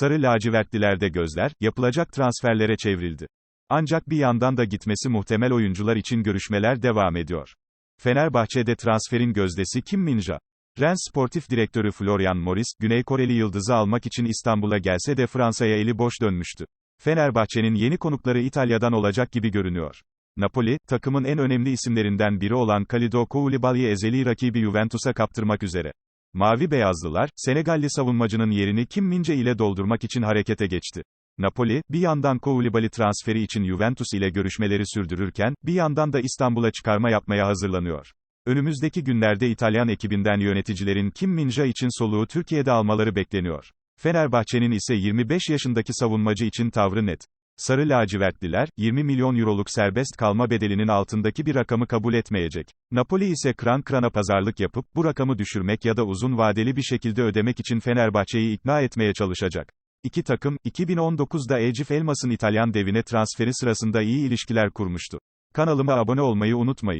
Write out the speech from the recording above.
Sarı lacivertlilerde gözler, yapılacak transferlere çevrildi. Ancak bir yandan da gitmesi muhtemel oyuncular için görüşmeler devam ediyor. Fenerbahçe'de transferin gözdesi Kim Min-ja. Rennes Sportif Direktörü Florian Morris, Güney Koreli yıldızı almak için İstanbul'a gelse de Fransa'ya eli boş dönmüştü. Fenerbahçe'nin yeni konukları İtalya'dan olacak gibi görünüyor. Napoli, takımın en önemli isimlerinden biri olan Kalidou Koulibaly'i ezeli rakibi Juventus'a kaptırmak üzere. Mavi beyazlılar, Senegalli savunmacının yerini Kim Mince ile doldurmak için harekete geçti. Napoli, bir yandan Koulibaly transferi için Juventus ile görüşmeleri sürdürürken, bir yandan da İstanbul'a çıkarma yapmaya hazırlanıyor. Önümüzdeki günlerde İtalyan ekibinden yöneticilerin Kim Minja için soluğu Türkiye'de almaları bekleniyor. Fenerbahçe'nin ise 25 yaşındaki savunmacı için tavrı net. Sarı lacivertliler, 20 milyon euroluk serbest kalma bedelinin altındaki bir rakamı kabul etmeyecek. Napoli ise kran krana pazarlık yapıp, bu rakamı düşürmek ya da uzun vadeli bir şekilde ödemek için Fenerbahçe'yi ikna etmeye çalışacak. İki takım, 2019'da Ecif Elmas'ın İtalyan devine transferi sırasında iyi ilişkiler kurmuştu. Kanalıma abone olmayı unutmayın.